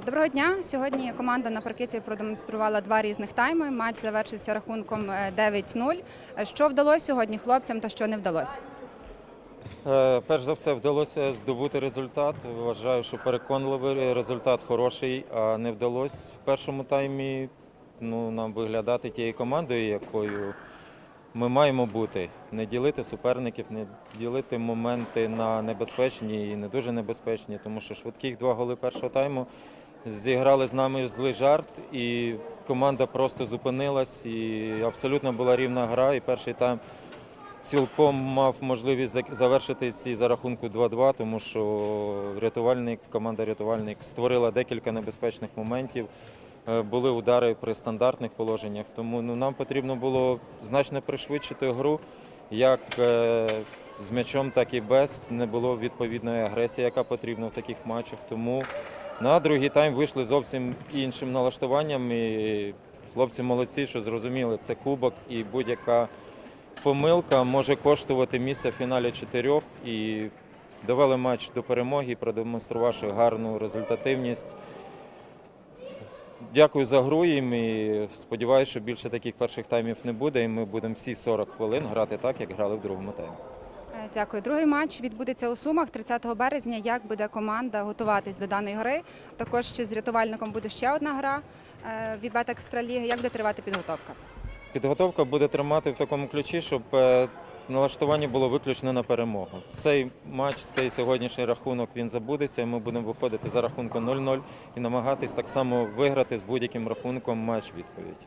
Доброго дня. Сьогодні команда на паркеті продемонструвала два різних тайми. Матч завершився рахунком е, 9-0. Е, Що вдалося сьогодні хлопцям та що не вдалося? Е, Перш за все, вдалося здобути результат. Вважаю, що переконливий результат хороший, а не вдалося в першому таймі ну, нам виглядати тією командою, якою ми маємо бути. Не ділити суперників, не ділити моменти на небезпечні і не дуже небезпечні, тому що швидких два голи першого тайму зіграли з нами злий жарт, і команда просто зупинилась, і абсолютно була рівна гра. І перший тайм цілком мав можливість завершитись і за рахунку 2-2, тому що рятувальник, команда рятувальник створила декілька небезпечних моментів. Е, Були удари при стандартних положеннях, тому ну, нам потрібно було значно пришвидшити гру, як е, з м'ячом, так і без. Не було відповідної агресії, яка потрібна в таких матчах. Тому на другий тайм вийшли зовсім іншим налаштуванням. І хлопці молодці, що зрозуміли, це кубок і будь-яка помилка може коштувати місце в фіналі чотирьох і довели матч до перемоги, продемонструвавши гарну результативність. Дякую за гру їм і сподіваюся, що більше таких перших таймів не буде, і ми будемо всі 40 хвилин грати так, як грали в другому таймі. Е, Дякую. Другий матч відбудеться у Сумах 30 березня. Як буде команда готуватись до даної гри? Також ще з рятувальником буде ще одна гра е, Вібет Екстраліги. Як буде тривати підготовка? Підготовка буде тримати в такому ключі, щоб е, налаштування було виключно на перемогу. Цей матч, цей сьогоднішній рахунок він забудеться. Ми будемо виходити за рахунком 0-0 і намагатись так само виграти з будь-яким рахунком матч відповідь.